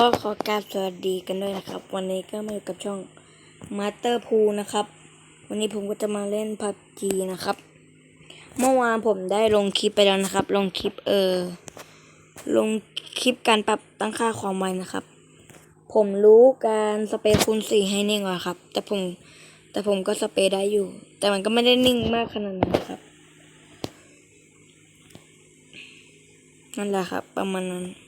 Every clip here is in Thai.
ก็ขอกราบสวัสดีกันด้วยนะครับ วันนี้ก็มาอยู่กับช่อง Master p o o นะครับ วันนี้ผมก็จะมาเล่น PUBG นะครับ เมื่อวานผมได้ลงคลิปไปแล้วนะครับ ลงคลิปเออลงคลิปการปรับตั้งค่าความไวนะครับ ผมรู้การสเปรย์คูณสี่ให้นิ่งกว่าครับ แต่ผมแต่ผมก็สเปรย์ได้อยู่ แต่มันก็ไม่ได้นิ่งมากขนาดนั้นครับ นั่นแหละครับ ประมาณนั้น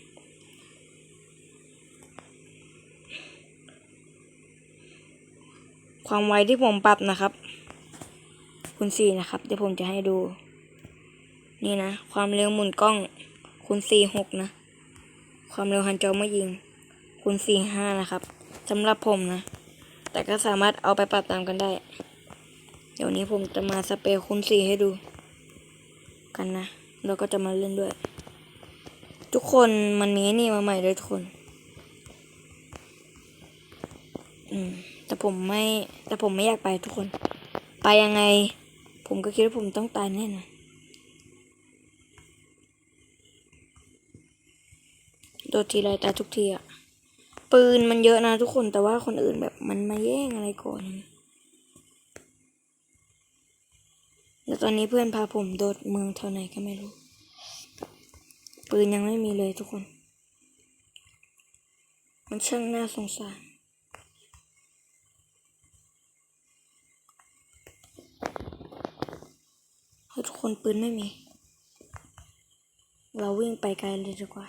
ความไวที่ผมปรับนะครับ คูณสี่นะครับ เดี๋ยวผมจะให้ดู นี่นะ ความเร็วหมุนกล้อง คูณสี่หกนะ ความเร็วหันจอเมื่อยิง คูณสี่ห้านะครับสำหรับผมนะ แต่ก็สามารถเอาไปปรับตามกันได้ เดี๋ยวนี้ผมจะมาสเปรย์คูณสี่ให้ดู กันนะ แล้วก็จะมาเล่นด้วย ทุกคนมันนี้นี่มาใหม่ด้วยทุกคน อืม แต่ผมไม่แต่ผมไม่อยากไปทุกคน ไปยังไง ผมก็คิดว่าผมต้องตายแน่นอนโดดทีไรตายทุกทีอะปืนมันเยอะนะทุกคนแต่ว่าคนอื่นแบบมันมาแย่งอะไรก่อนแล้วตอนนี้เพื่อนพาผมโดดเมืองเท่าไหนก็ไม่รู้ ปืนยังไม่มีเลยทุกคน มันช่างน่าสงสาร เฮ้ย ทุกคนปืนไม่มี เราวิ่งไปไกลเลยดีกว่า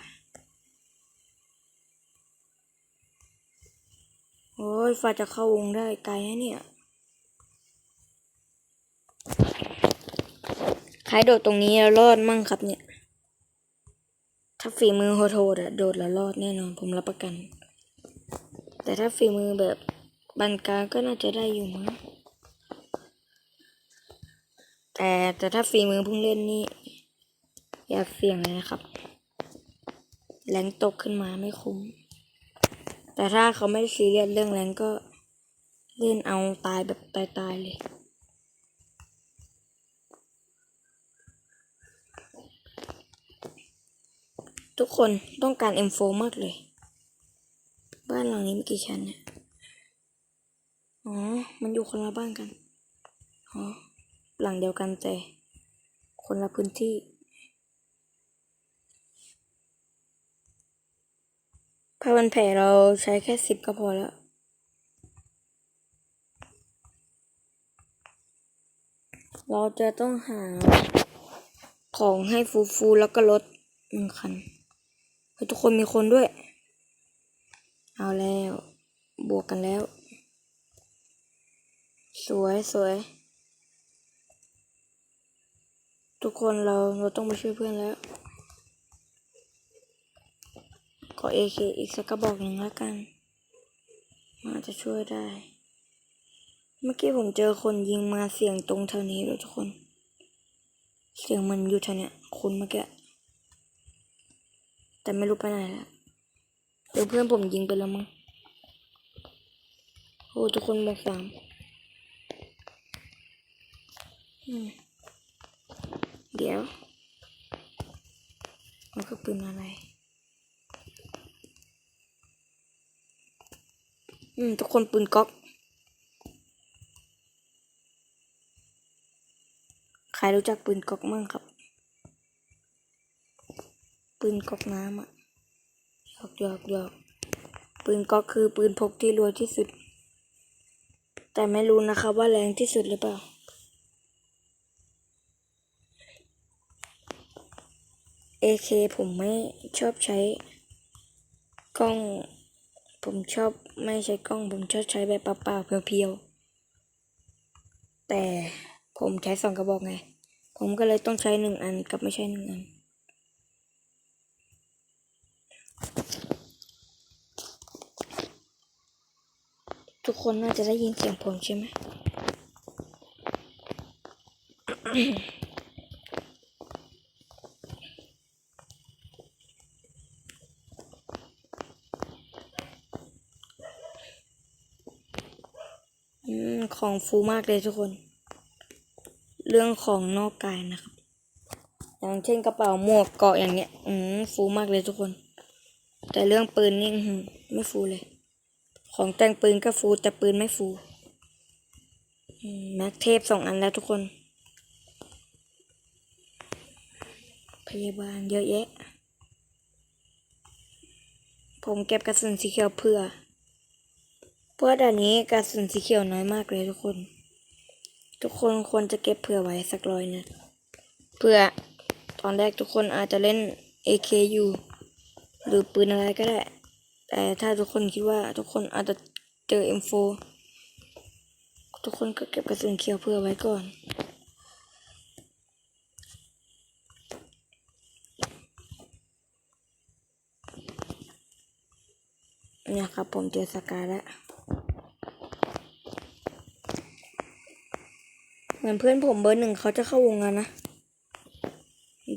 โอ้ยฟ้าจะเข้าวงได้ไกลนะเนี่ย ใครโดดตรงนี้แล้วรอดมั่งครับเนี่ย ถ้าฝีมือโหดๆอะโดดแล้วรอดแน่นอนผมรับประกัน แต่ถ้าฝีมือแบบบันกลางก็น่าจะได้อยู่มั้ง แต่แต่ถ้าฝีมือเพิ่งเล่นนี่ อย่าเสี่ยงเลยนะครับ แรงตกขึ้นมาไม่คุ้ม แต่ถ้าเขาไม่ซีเรียสเรื่องแรงก็เล่นเอาตายแบบตายๆเลยทุกคนต้องการ M4 มากเลย บ้านหลังนี้มีกี่ชั้นเนี่ย อ๋อ มันอยู่คนละบ้านกัน อ๋อ หลังเดียวกันแต่คนละพื้นที่ ผ้าพันแผลเราใช้แค่สิบก็พอแล้วเราจะต้องหาของให้ฟูฟูแล้วก็รถหนึ่งคันให้ทุกคนมีคนด้วย เอาแล้ว บวกกันแล้ว สวยสวย ทุกคนเราเราต้องมาช่วยเพื่อนแล้วขอเอเคอีกสักกระบอกหนึ่งแล้วกันมาจะช่วยได้ เมื่อกี้ผมเจอคนยิงมาเสียงตรงแถวนี้เลยทุกคน เสียงมันอยู่แถวเนี้ยคุณเมื่อกี้แต่ไม่รู้ไปไหนแล้วเดี๋ยวเพื่อนผมยิงไปแล้วมั้งโอ้ทุกคนบอกสามอืม เดี๋ยวมันคือปืนอะไร อืม ทุกคนปืนก๊อก ใครรู้จักปืนก๊อกมั่งครับ ปืนก๊อกน้ำอะหยอกหยอกหยอกปืนก๊อกคือปืนพกที่รวยที่สุด แต่ไม่รู้นะครับว่าแรงที่สุดหรือเปล่า AK ผมไม่ชอบใช้กล้อง ผมชอบไม่ใช้กล้อง ผมชอบใช้แบบเปล่าๆเพียวๆ แต่ผมใช้สองกระบอกไง ผมก็เลยต้องใช้หนึ่งอันกับไม่ใช่หนึ่งอัน ทุกคนน่าจะได้ยินเสียงผมใช่ไหม ของฟูมากเลยทุกคน เรื่องของนอกกายนะครับ อย่างเช่นกระเป๋าหมวกเกาะอย่างเงี้ย อืมฟูมากเลยทุกคน แต่เรื่องปืนนี่ไม่ฟูเลย ของแต่งปืนก็ฟูแต่ปืนไม่ฟูแม็กเทปสองอันแล้วทุกคน พยาบาลเยอะแยะ ผมเก็บกระสุนสีเขียวเพื่อ เพราะว่าด่านนี้กระสุนสีเขียวน้อยมากเลยทุกคน ทุกคนควรจะเก็บเผื่อไว้สักร้อยนะเพื่อตอนแรกทุกคนอาจจะเล่น AK อยู่หรือปืนอะไรก็ได้ แต่ถ้าทุกคนคิดว่าทุกคนอาจจะเจอ M4 ทุกคนก็เก็บกระสุนเขียวเผื่อไว้ก่อน เนี่ยครับผมเจอสกาแล้ว เหมือนเพื่อนผมเบอร์หนึ่งเขาจะเข้าวงแล้วนะ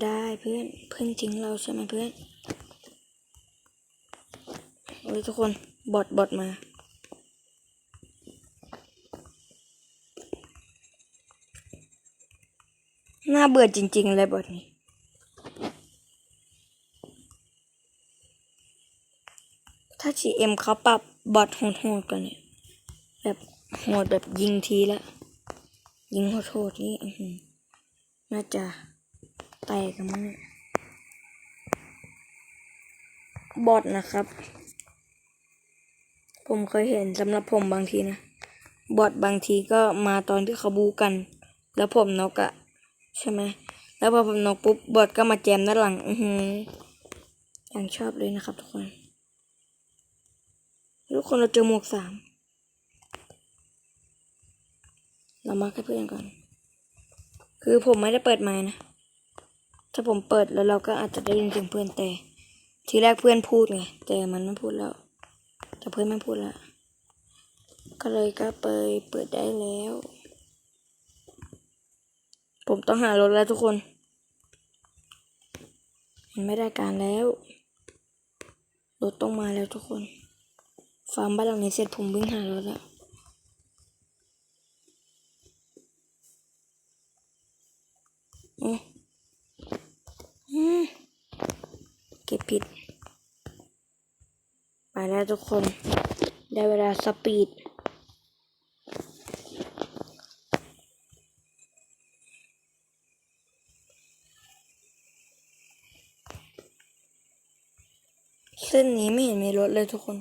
ได้เพื่อนเพื่อนจริงเราใช่ไหมเพื่อนโอ้ยทุกคนบอดบอดมาน่าเบื่อจริง ๆ เลยบอดนี้ ถ้า GM เขาปรับบอทโหดๆกันเนี่ย แบบโหดแบบยิงทีและ ยิงโหดๆนี่น่าจะแตกกันมั้งบอทนะครับ ผมเคยเห็นสำหรับผมบางทีนะ บอทบางทีก็มาตอนที่เขาบูกัน แล้วผมนกอะใช่ไหม แล้วพอผมนกปุ๊บบอทก็มาแจมด้านหลัง อือหืออย่างชอบเลยนะครับทุกคน ทุกคนเราเจอหมวกสาม เรามาให้เพื่อนก่อน คือผมไม่ได้เปิดไมค์นะ ถ้าผมเปิดแล้วเราก็อาจจะได้ยินเสียงเพื่อนแต่ ทีแรกเพื่อนพูดไง แต่มันไม่พูดแล้ว แต่เพื่อนไม่พูดแล้ว ก็เลยก็เปิดเปิดได้แล้ว ผมต้องหารถแล้วทุกคน มันไม่ได้การแล้ว รถต้องมาแล้วทุกคน ฟาร์มบ้านหลังนี้เสร็จผมวิ่งหารถแล้ว อืมอืม เก็บผิด ไปแล้วทุกคน ได้เวลาสปีดเส้นนี้ไม่เห็นมีรถเลยทุกคน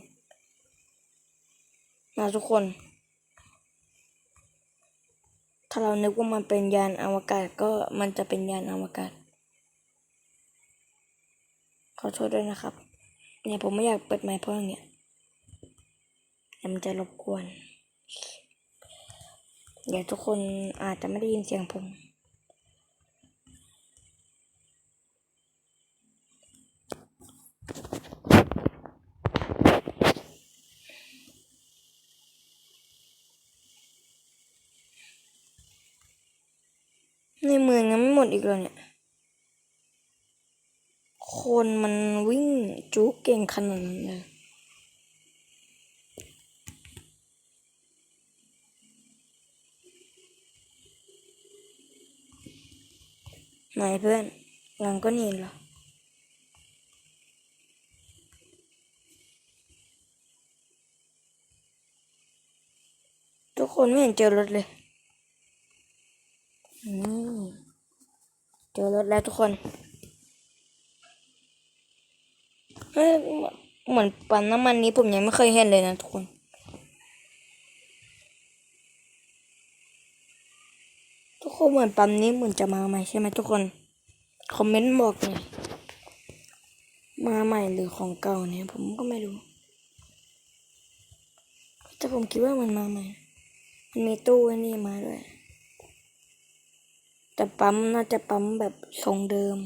นะทุกคน เรานึกว่ามันเป็นยานอวกาศก็มันจะเป็นยานอวกาศ ขอโทษด้วยนะครับ เนี่ยผมไม่อยากเปิดไมค์เพราะอย่างเงี้ยเดี๋ยมันจะรบกวน เดี๋ยวทุกคนอาจจะไม่ได้ยินเสียงผม ในเมืองยังไม่หมดอีกเลยเนี่ย คนมันวิ่งจุกเก่งขนาดนั้นเลยไหนเพื่อนหลังก็หนีเหรอทุกคนไม่เห็นเจอรถเลย เจอรถแล้วทุกคนเฮ้ยเหมือนปั๊มน้ำมันนี้ผมยังไม่เคยเห็นเลยนะทุกคนทุกคนเหมือนปั๊มนี้เหมือนจะมาใหม่ใช่ไหมทุกคน คอมเมนต์บอกหน่อยมาใหม่หรือของเก่าเนี่ยผมก็ไม่รู้ แต่ผมคิดว่ามันมาใหม่ มันมีตู้นี่มาด้วย แต่ปั๊มน่าจะปั๊มแบบทรงเดิม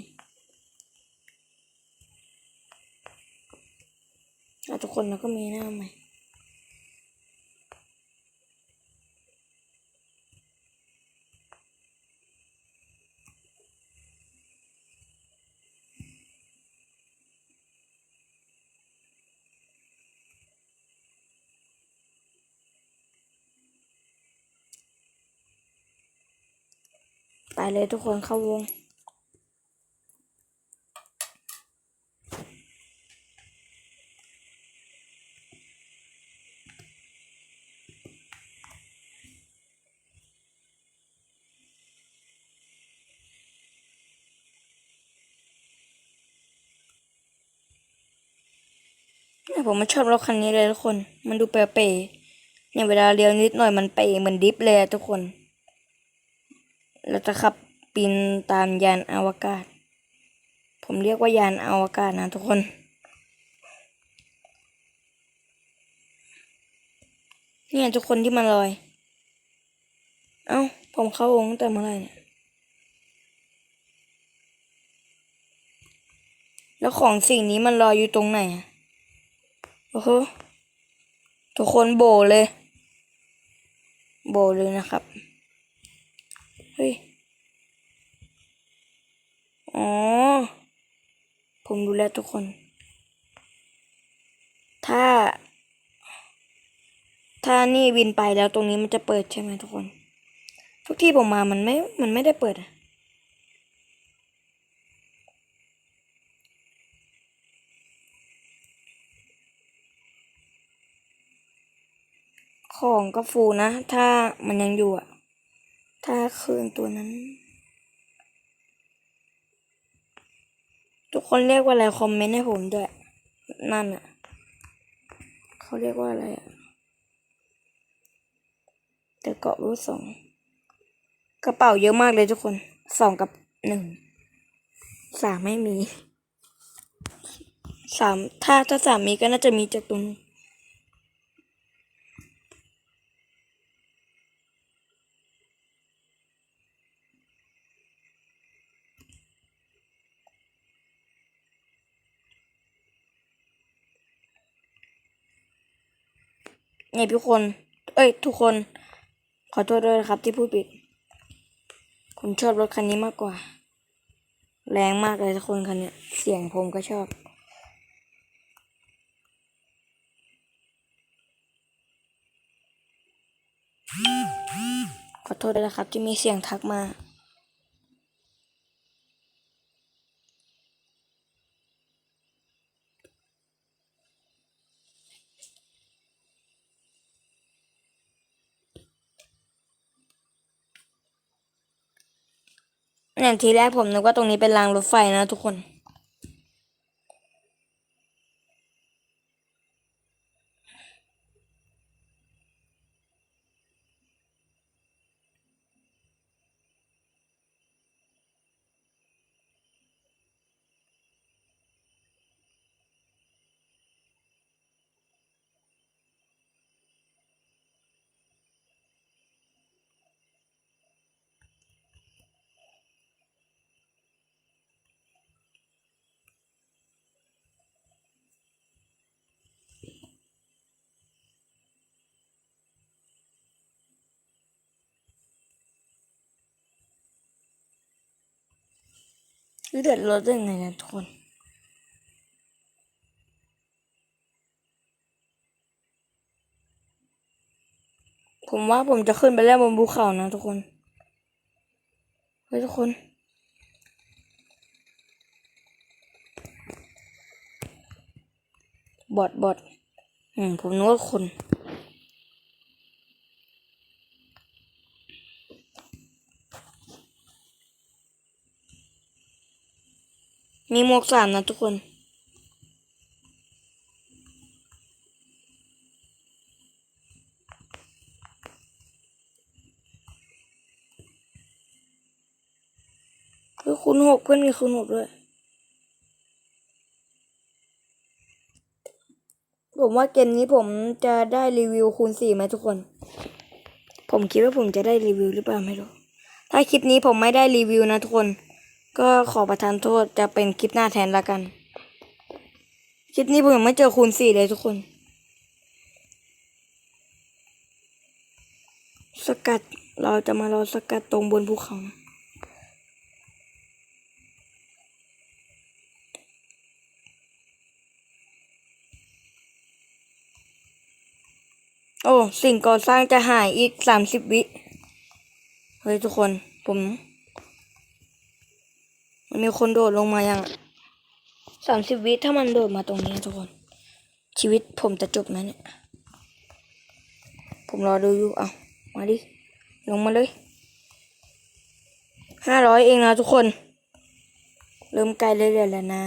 ทุกคนเราก็มีหน้าใหม่ เลยทุกคนเข้าวง ผมไม่ชอบรถคันนี้เลยทุกคน มันดูเป๋ๆเนี่ยเวลาเลี้ยวนิดหน่อยมันเป๋เหมือนดิฟเลยทุกคน เราจะขับปีนตามยานอวกาศ ผมเรียกว่ายานอวกาศนะทุกคน เนี่ยทุกคนที่มันลอย เอ้า ผมเข้าวงตั้งแต่เมื่อไหร่เนี่ย แล้วของสิ่งนี้มันลอยอยู่ตรงไหนอะโอ้โห ทุกคนโบเลย โบเลยนะครับ เฮ้ย อ๋อ ผมดูแลทุกคน ถ้า ถ้านี่บินไปแล้วตรงนี้มันจะเปิดใช่ไหมทุกคน ทุกที่ผมมามันไม่ มันไม่ได้เปิดอะของก็ฟูนะ ถ้ามันยังอยู่อะ ถ้าคืนตัวนั้น ทุกคนเรียกว่าอะไรคอมเมนต์ให้ผมด้วย นั่นอะ เขาเรียกว่าอะไรอะแต่เกาะรู้สองกระเป๋าเยอะมากเลยทุกคนสองกับหนึ่งสามไม่มีสามถ้าถ้าสามมีก็น่าจะมีจากตรงนู้ เนี่ยทุกคน เอ้ย ทุกคน ขอโทษด้วยนะครับที่พูดผิด ผมชอบรถคันนี้มากกว่า แรงมากเลยทุกคนคันนี้เสียงผมก็ชอบขอโทษด้วยนะครับที่มีเสียงทักมา อย่างทีแรกผมนึกว่าตรงนี้เป็นรางรถไฟนะทุกคน เลือดรถได้ไงนะทุกคนผมว่าผมจะขึ้นไปแล้วบนภูเขานะทุกคน เฮ้ยทุกคน บอดบอด อืม ผมนึกว่าคน มีหมวกสามนะทุกคน คือคูณหกเพื่อนมีคูณหกด้วย ผมว่าเกมนี้ผมจะได้รีวิวคูณสี่ไหมทุกคน ผมคิดว่าผมจะได้รีวิวหรือเปล่าไม่รู้ ถ้าคลิปนี้ผมไม่ได้รีวิวนะทุกคน ก็ขอประทานโทษจะเป็นคลิปหน้าแทนละกัน คลิปนี้ผมยังไม่เจอคูณสี่เลยทุกคน สกัดเราจะมารอสกัดตรงบนภูเขานะโอ้ สิ่งก่อสร้างจะหายอีกสามสิบวิ เฮ้ย ทุกคน ผม มันมีคนโดดลงมายังสามสิบวิถ้ามันโดดมาตรงนี้ทุกคน ชีวิตผมจะจบไหมเนี่ย ผมรอดูอยู่เอามาดิ ลงมาเลยห้าร้อยเองนะทุกคน เริ่มใกลเรื่อยๆแล้วนะ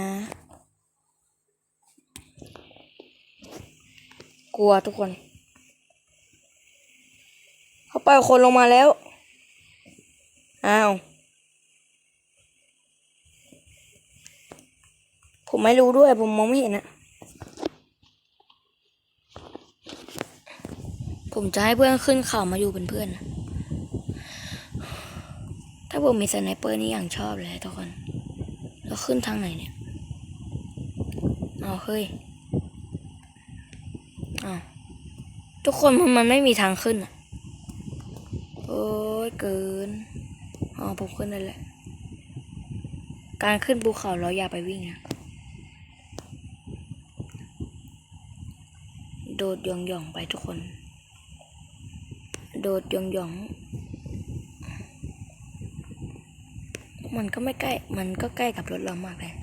กลัวทุกคน เขาปล่อยคนลงมาแล้ว อ้าว ผมไม่รู้ด้วยผมมองไม่เห็นอะผมจะให้เพื่อนขึ้นเขามาอยู่เป็นเพื่อน ถ้าผมมีสไนเปอร์นี่อย่างชอบเลยทุกคนแล้วขึ้นทางไหนเนี่ยเอาเฮ้ยเอาทุกคนมันมันไม่มีทางขึ้นอะโอ้ยเกินอ๋อผมขึ้นได้แหละ การขึ้นภูเขาเราอย่าไปวิ่งนะ โดดย่องย่องไปทุกคน โดดย่องย่องมันก็ไม่ใกล้ มันก็ใกล้กับรถเรามากเลย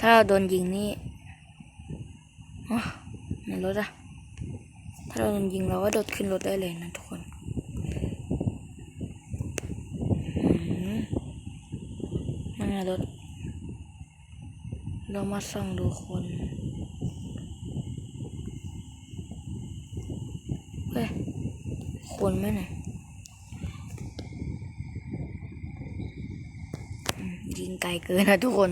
ถ้าเราโดนยิงนี่อ๋อในรถอะถ้าเราโดนยิงเราก็โดดขึ้นรถได้เลยนะทุกคนมนั่นไงรถ เรามาส่องดูคน เฮ้ย คนไหมเนี่ยยิงไกลเกินนะทุกคน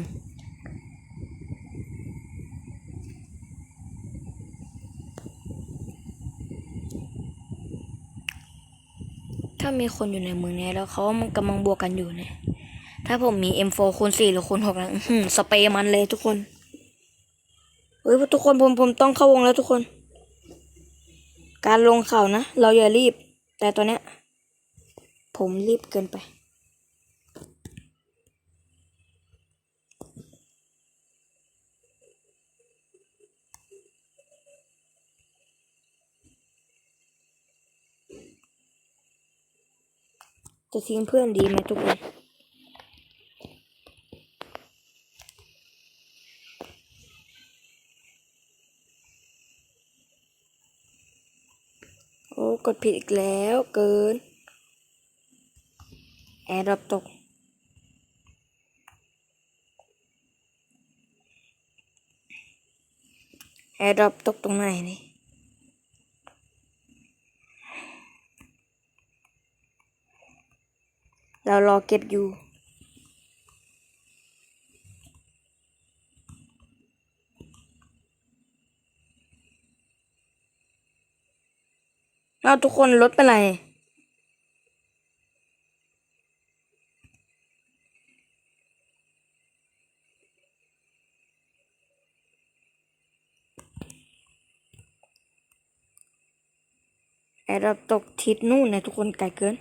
ถ้ามีคนอยู่ในเมืองเนี้ยแล้วเขามันกำลังบวกกันอยู่เนี่ย ถ้าผมมี M4 คูณ4หรือคูณ6นะอื้อหือสเปรย์มันเลยทุกคนเฮ้ยทุกคนผมผมต้องเข้าวงแล้วทุกคน การลงเขานะ เราอย่ารีบ แต่ตอนเนี้ย ผมรีบเกินไป จะทิ้งเพื่อนดีไหมทุกคน อ้กดผิดอีกแล้วเกิน แอร์ดรอปตก แอร์ดรอปตกตรงไหนนี่เรารอเก็บอยู่ เอาทุกคนรถเป็นไรแอร์ดรอปตกทิศนู่นนะทุกคนไกลเกิน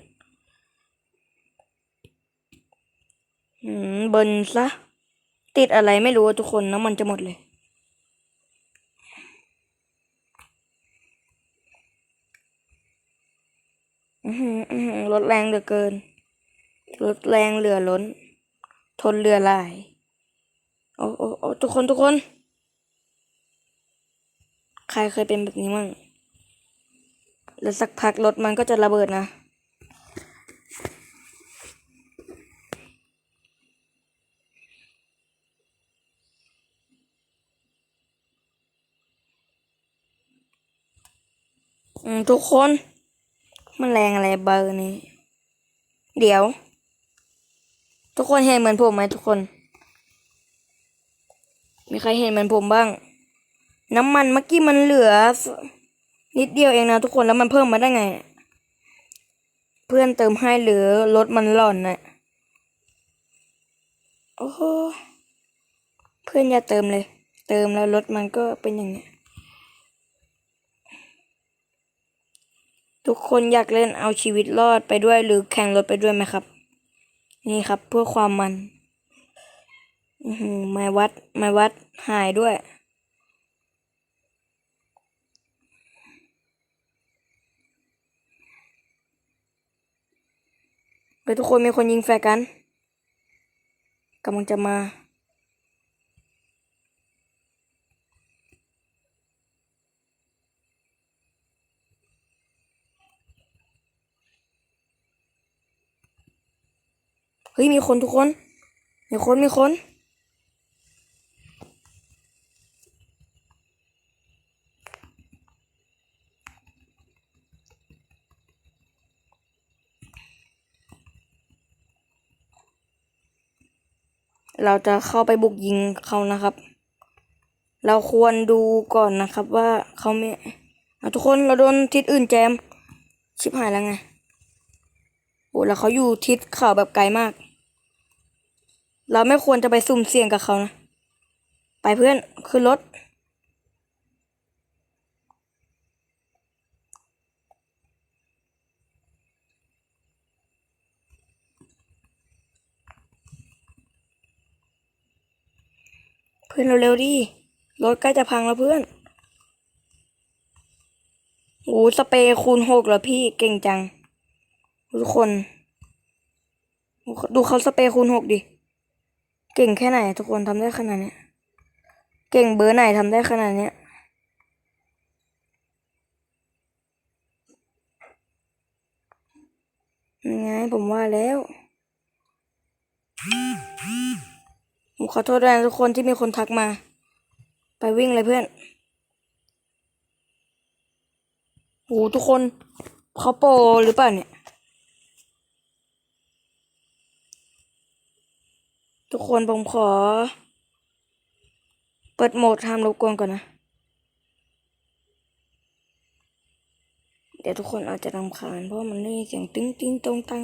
อืมเบินซะ ติดอะไรไม่รู้ทุกคนน้ำมันจะหมดเลย อือหืออือหือ รถแรงเหลือเกิน รถแรงเหลือล้น ทนเรือลาย โอ้โอ้โอ้ทุกคนทุกคน ใครเคยเป็นแบบนี้มั่ง แล้วสักพักรถมันก็จะระเบิดนะ อืมทุกคน มันแรงอะไรเบอร์นี้ เดี๋ยว ทุกคนเห็นเหมือนผมไหมทุกคน มีใครเห็นเหมือนผมบ้าง น้ำมันเมื่อกี้มันเหลือ นิดเดียวเองนะทุกคนแล้วมันเพิ่มมาได้ไง เพื่อนเติมให้หรือรถมันหล่อนน่ะโอ้โหเพื่อนอย่าเติมเลย เติมแล้วรถมันก็เป็นอย่างเนี้ย ทุกคนอยากเล่นเอาชีวิตรอดไปด้วยหรือแข่งรถไปด้วยไหมครับ นี่ครับเพื่อความมันอือหือไม้วัดไม้วัดหายด้วยเฮ้ยทุกคนมีคนยิงแฟร์กันกำลังจะมา เฮ้ยมีคนทุกคน มีคนมีคนเราจะเข้าไปบุกยิงเขานะครับ เราควรดูก่อนนะครับว่าเขาไม่ทุกคนเราโดนทิศอื่นแจม ชิบหายแล้วไง โอ้แล้วเขาอยู่ทิศเขาแบบไกลมาก เราไม่ควรจะไปสุ่มเสี่ยงกับเขานะ ไปเพื่อน ขึ้นรถ เพื่อนเร็วๆดิ รถใกล้จะพังแล้วเพื่อนโอ้สเปรย์คูณหกเหรอพี่เก่งจัง ทุกคน ดูเขาสเปรย์คูณหกดิ เก่งแค่ไหน ทุกคนทำได้ขนาดนี้เก่งเบอร์ไหนทำได้ขนาดนี้ยังไงผมว่าแล้วผมขอโทษด้วยนะทุกคนที่มีคนทักมา ไปวิ่งเลยเพื่อนโหทุกคนเขาโปรหรือเปล่าเนี่ย ทุกคนผมขอ เปิดโหมดห้ามรบกวนก่อนนะ เดี๋ยวทุกคนอาจจะรำคาญเพราะมันได้ยินเสียงติ้งติ้งตรงตัง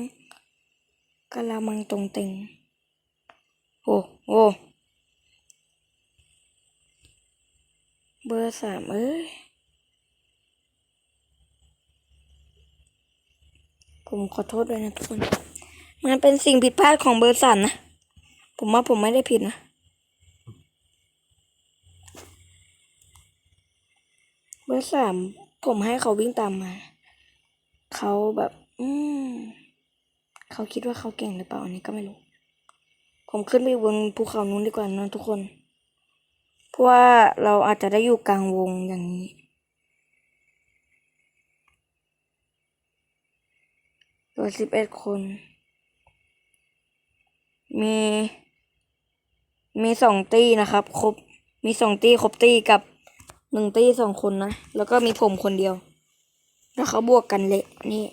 กะละมังตรงเต็งโอ้โอ้เบอร์สามเอ้ยผมขอโทษด้วยนะทุกคน มันเป็นสิ่งผิดพลาดของเบอร์สามนะ ผมว่าผมไม่ได้ผิดนะเบอร์สามผมให้เขาวิ่งตามมา เขาแบบ อืมเขาคิดว่าเขาเก่งหรือเปล่าอันนี้ก็ไม่รู้ ผมขึ้นไปบนภูเขานู้นดีกว่านะทุกคน เพราะว่าเราอาจจะได้อยู่กลางวงอย่างนี้ตัวสิบเอ็ดคน มี มีสองตี้นะครับ ครบ มีสองตี้ครบตี้กับหนึ่งตี้สองคนนะ แล้วก็มีผมคนเดียว แล้วเขาบวกกันเละ นี่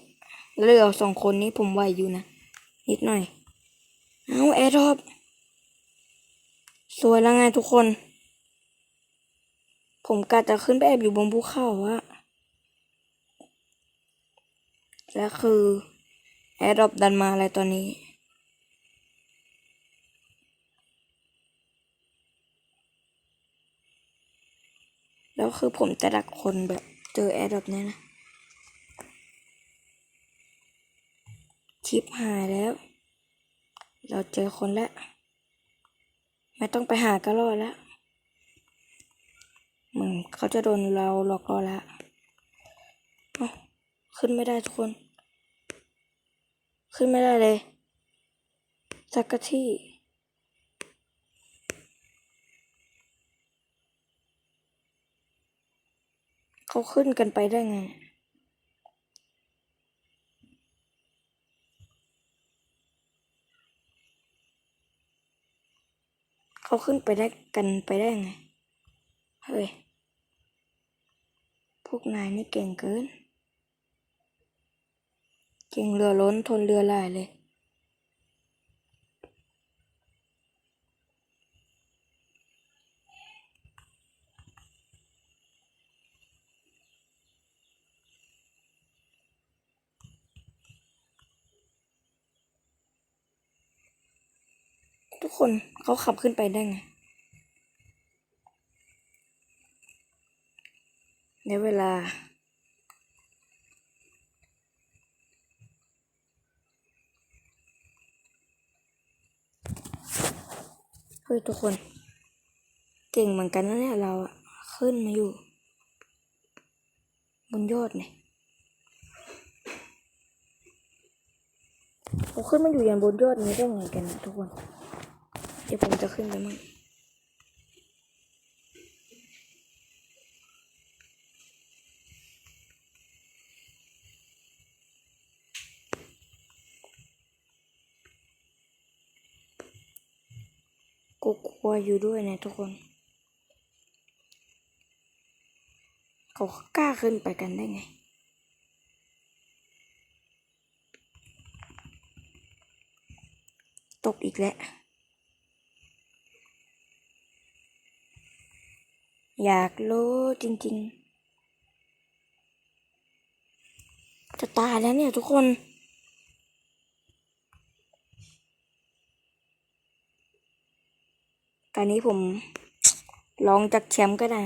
แล้วเหลือสองคนนี้ผมไหวอยู่นะ นิดหน่อย เอาแอร์ดรอปสวยแล้วไงทุกคน ผมกะจะขึ้นไปแอบอยู่บนภูเขาอะแล้วคือแอร์ดรอปดันมาอะไรตอนนี้ แล้วคือผมจะดักคนแบบเจอแอร์ดรอปเนี่ยนะชิปหายแล้ว เราเจอคนแล้ว ไม่ต้องไปหาก็รอดแล้วเหมือนเขาจะโดนเราหลอกล่อแล้วขึ้นไม่ได้ทุกคน ขึ้นไม่ได้เลยสักกะที่ เขาขึ้นกันไปได้ไง เขาขึ้นไปได้กันไปได้ไง เฮ้ย พวกนายนี่เก่งเกิน เก่งเรือล้นทนเรือหลายเลย ทุก คนเขาขับขึ้นไปได้ไง ในเวลา เฮ้ยทุกคน เก่งเหมือนกันนะเนี่ยเราอะขึ้นมาอยู่ บนยอดเนี่ยเราขึ้นมาอยู่ยันบนยอดนี้ได้ไงกันนะทุกคน ดี๋ยวผมจะขึ้นไปมั่งกูกลัวอยู่ด้วยนะทุกคน เขากล้าขึ้นไปกันได้ไงตกอีกแล้ว อยากรู้จริง ๆ จะตายแล้วเนี่ยทุกคน ตอนนี้ผมลองจากแชมป์ก็ได้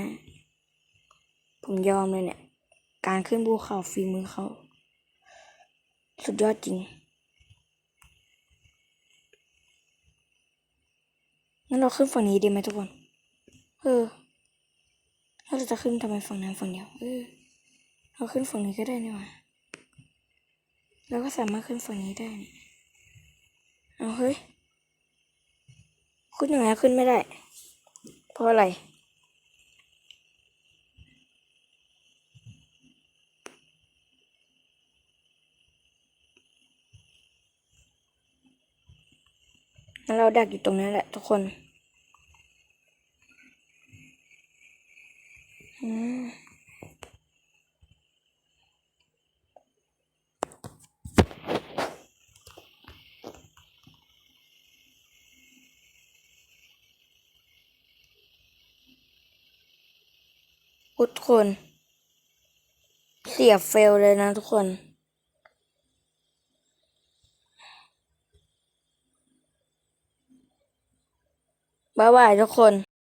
ผมยอมเลยเนี่ย การขึ้นภูเขาฝีมือเขา สุดยอดจริง งั้นเราขึ้นฝั่งนี้ดีไหมทุกคน เออ เราจะขึ้นทำไมฝั่งนั้นฝั่งเดียวเออเราขึ้นฝั่งนี้ก็ได้นี่หว่าเราก็สามารถขึ้นฝั่งนี้ได้นี่เอาเฮ้ยขึ้นยังไงขึ้นไม่ได้เพราะอะไรงั้นเราดักอยู่ตรงนั้นแหละทุกคน อืม ทุกคน เสียเฟลเลยนะทุกคน บ๊ายบายทุกคน